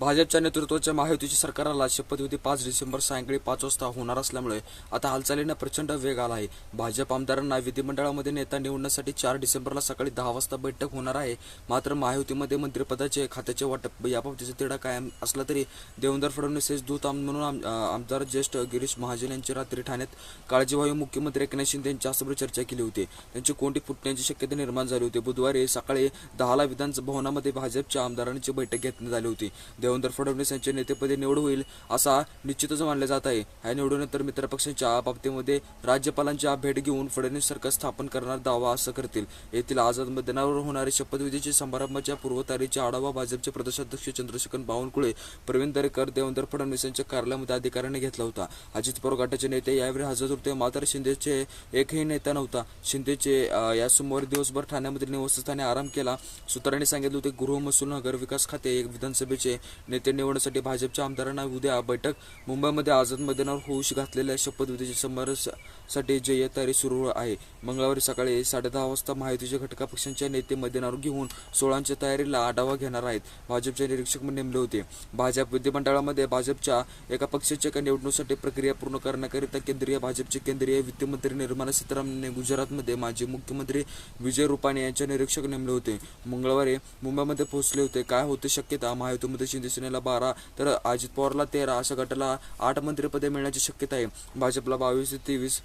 भाजपच्या नेतृत्वाच्या महायुतीच्या सरकारला शपथविधी पाच डिसेंबर सायंकाळी पाच वाजता होणार असल्यामुळे आता हालचालींना प्रचंड वेग आला आहे. भाजप आमदारांना विधिमंडळामध्ये नेता निवडण्यासाठी चार डिसेंबरला सकाळी दहा वाजता बैठक होणार आहे. मात्र महायुतीमध्ये मंत्रिपदाचे खात्याचे वाटप याबाबतीचा तिढा कायम असला तरी देवेंद्र फडणवीस हे दूत म्हणून आम- आमदार ज्येष्ठ गिरीश महाजन यांची रात्री ठाण्यात काळजीवाहू मुख्यमंत्री एकनाथ शिंदे यांच्यासमोर चर्चा केली होती. त्यांची कोंडी फुटण्याची शक्यता निर्माण झाली होती. बुधवारी सकाळी दहाला विधानभवनामध्ये भाजपच्या आमदारांची बैठक घेतण्यात आली होती. देवेंद्र फडणवीस यांच्या नेतेपदी निवड होईल असा निश्चितच मानले जात आहे. ह्या निवडूनंतर मित्रपक्षांच्या बाबतीमध्ये राज्यपालांच्या भेट घेऊन फडणवीस सरकार स्थापन करणार दावा असं करतील. येथील आझाद मैदानावर होणारे शपथविधीचे समारंभाच्या पूर्वतारीचा आढावा भाजपचे प्रदेशाध्यक्ष चंद्रशेखर बावनकुळे प्रवीण दरेकर देवेंद्र फडणवीस यांच्या कार्यालयामध्ये अधिकाऱ्यांनी घेतला होता. अजित पवार गटाचे नेते यावेळी हजर होते. मात्र शिंदेचे एकही नेता नव्हता. शिंदेचे या सोमवारी दिवसभर ठाण्यामधील निवासस्थानी आराम केला. सूत्रांनी सांगितले होते गृह महसूल नगर विकास खाते एक विधानसभेचे नेते निवडण्यासाठी भाजपच्या आमदारांना उद्या बैठक. मुंबईमध्ये आझाद मैदानावर होऊ घातलेल्या शपथविधीच्या समारोहासाठी जय तयारी सुरू आहे. मंगळवारी सकाळी साडेदहा वाजता महायुतीच्या घटका पक्षांच्या नेते मैदानावर घेऊन सोळांच्या तयारीला आढावा घेणार आहेत. भाजपचे निरीक्षक नेमले होते. भाजप विधिमंडळामध्ये भाजपच्या एका पक्षाच्या एका निवडणुकीसाठी प्रक्रिया पूर्ण करण्याकरिता केंद्रीय भाजपचे केंद्रीय वित्तमंत्री निर्मला सीतारामन गुजरातमध्ये माजी मुख्यमंत्री विजय रुपाणी यांचे निरीक्षक नेमले होते. मंगळवारी मुंबईमध्ये पोहोचले होते. काय होते शक्यता? महायुतीमध्ये शिवसेनेला बारा. तर अजित पवारला तेरा अशा गटाला आठ मंत्रिपदे मिळण्याची शक्यता आहे. भाजपला बावीस ते तेवीस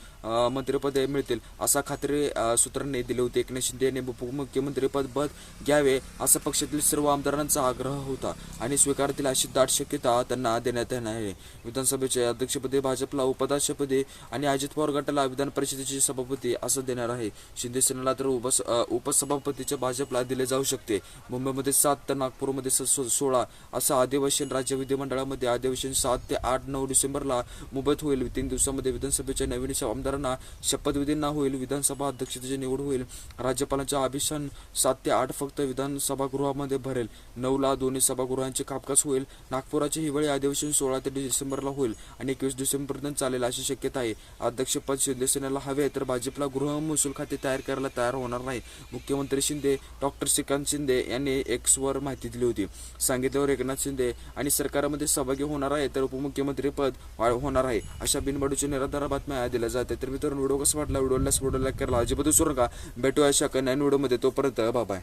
मंत्रिपदे मिळतील असा खात्री सूत्रांनी दिले होते. एकनाथ शिंदे यांनी उपमुख्यमंत्रीपद पद घ्यावे असा पक्षातील सर्व आमदारांचा आग्रह होता आणि स्वीकारतील अशी दाट शक्यता त्यांना देण्यात येणार आहे. विधानसभेचे अध्यक्षपदी भाजपला उपाध्यक्षपदी आणि अजित पवार गटाला विधान परिषदेचे सभापती असं देणार आहे. शिंदे सेनेला तर उपस उपसभापतीच्या भाजपला दिले जाऊ शकते. मुंबईमध्ये सात तर नागपूरमध्ये स- सोळा असं अधिवेशन राज्य विधिमंडळामध्ये अधिवेशन सात ते आठ नऊ डिसेंबरला मुंबईत होईल. तीन दिवसामध्ये विधानसभेच्या नवीन आमदारांना शपथविधींना होईल. विधानसभा अध्यक्षतेची निवड होईल. राज्यपालांच्या अभिषण सात ते आठ फक्त विधानसभागृहामध्ये भरेल. नऊला दोन्ही सभागृहांचे कामकाज होईल. नागपुराचे हिवाळी अधिवेशन सोळा ते डिसेंबरला होईल आणि एकवीस डिसेंबरपर्यंत चालेल अशी शक्यता आहे. अध्यक्षपद शिवसेनेला हवे तर भाजपला गृह महसूल खाते तयार करायला तयार होणार नाही. मुख्यमंत्री शिंदे डॉक्टर श्रीकांत शिंदे यांनी एक्सवर माहिती दिली होती. सांगितल्यावर एकनाथ शिंदे आणि सरकारमध्ये सहभागी होणार आहे तर उपमुख्यमंत्री पद वा- होणार आहे अशा बिनबाडूच्या निराधार बातम्या दिल्या जाते तर मित्रांनो व्हिडिओ कसा वाटला? व्हिडिओला व्हिडिओ लाईक करायला अजिबात विसरू नका. भेटूया अशा नवीन व्हिडिओमध्ये. तोपर्यंत बाबाय